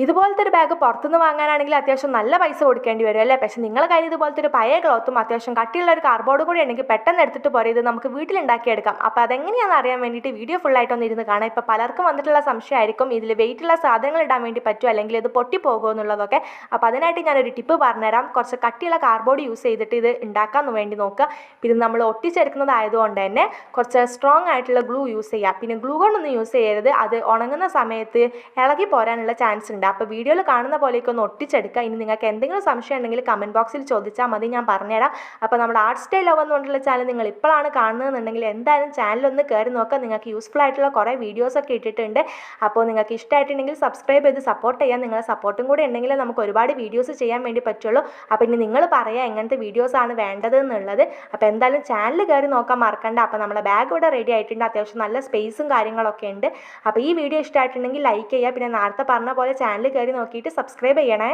ഇതുപോലത്തെ ഒരു ബാഗ് പുറത്തുനിന്ന് വാങ്ങാനാണെങ്കിൽ അത്യാവശ്യം നല്ല പൈസ കൊടുക്കേണ്ടി വരും അല്ലേ? പക്ഷേ നിങ്ങളെ കയ്യിൽ ഇതുപോലത്തെ ഒരു പഴയ ക്ലോത്തും അത്യാവശ്യം കട്ടിയുള്ള ഒരു കാർബോർഡും കൂടി ഉണ്ടെങ്കിൽ പെട്ടെന്ന് എടുത്തിട്ട് പോരെ. ഇത് നമുക്ക് വീട്ടിലുണ്ടാക്കിയെടുക്കാം. അപ്പോൾ അതെങ്ങനെയാണെന്ന് അറിയാൻ വേണ്ടിയിട്ട് വീഡിയോ ഫുള്ളായിട്ടൊന്ന് ഇരുന്ന് കാണാം. ഇപ്പോൾ പലർക്കും വന്നിട്ടുള്ള സംശയമായിരിക്കും ഇതിൽ വെയിറ്റുള്ള സാധനങ്ങൾ ഇടാൻ വേണ്ടി പറ്റുമോ? അല്ലെങ്കിൽ ഇത് പൊട്ടിപ്പോകുമോ എന്നുള്ളതൊക്കെ. അപ്പോൾ അതിനായിട്ട് ഞാനൊരു ടിപ്പ് പറഞ്ഞുതരാം. കുറച്ച് കട്ടിയുള്ള കാർബോർഡ് യൂസ് ചെയ്തിട്ട് ഇത് ഉണ്ടാക്കാൻ വേണ്ടി നോക്കുക. പിന്നെ നമ്മൾ ഒട്ടിച്ചെടുക്കുന്നതായതുകൊണ്ട് തന്നെ കുറച്ച് സ്ട്രോങ് ആയിട്ടുള്ള ഗ്ലൂ യൂസ് ചെയ്യുക പിന്നെ ഗ്ലൂ കൊണ്ടൊന്നും യൂസ് ചെയ്യരുത്. അത് ഉണങ്ങുന്ന സമയത്ത് ഇളകി പോരാനുള്ള ചാൻസ് ഉണ്ട്. അപ്പോൾ വീഡിയോയിൽ കാണുന്ന പോലെയൊക്കെ ഒന്ന് ഒട്ടിച്ചെടുക്കുക ഇനി നിങ്ങൾക്ക് എന്തെങ്കിലും സംശയം ഉണ്ടെങ്കിൽ കമന്റ് ബോക്സിൽ ചോദിച്ചാൽ മതി ഞാൻ പറഞ്ഞുതരാം. അപ്പോൾ നമ്മുടെ ആർട്ട് സ്റ്റൈൽ ലവ് എന്നുകൊണ്ടുള്ള ചാനൽ നിങ്ങൾ ഇപ്പോഴാണ് കാണുന്നതെന്നുണ്ടെങ്കിൽ എന്തായാലും ചാനലൊന്ന് കയറി നോക്കുക നിങ്ങൾക്ക് യൂസ്ഫുൾ ആയിട്ടുള്ള കുറേ വീഡിയോസൊക്കെ ഇട്ടിട്ടുണ്ട്. അപ്പോൾ നിങ്ങൾക്ക് ഇഷ്ടമായിട്ടുണ്ടെങ്കിൽ സബ്സ്ക്രൈബ് ചെയ്ത് സപ്പോർട്ട് ചെയ്യാം. നിങ്ങളെ സപ്പോർട്ടും കൂടെ ഉണ്ടെങ്കിൽ നമുക്ക് ഒരുപാട് വീഡിയോസ് ചെയ്യാൻ വേണ്ടി പറ്റുള്ളൂ. അപ്പോൾ ഇനി നിങ്ങൾ പറയുക എങ്ങനത്തെ വീഡിയോസാണ് വേണ്ടത് എന്നുള്ളത് അപ്പോൾ എന്തായാലും ചാനൽ കയറി നോക്കാൻ മറക്കണ്ട. അപ്പോൾ നമ്മുടെ ബാഗ് ഇവിടെ റെഡി ആയിട്ടുണ്ട്. അത്യാവശ്യം നല്ല സ്പേസും കാര്യങ്ങളൊക്കെ ഉണ്ട്. അപ്പോൾ ഈ വീഡിയോ ഇഷ്ടമായിട്ടുണ്ടെങ്കിൽ ലൈക്ക് ചെയ്യുക. പിന്നെ നേരത്തെ പറഞ്ഞ പോലെ ചാനൽ കയറി നോക്കിയിട്ട് സബ്സ്ക്രൈബ് ചെയ്യണേ.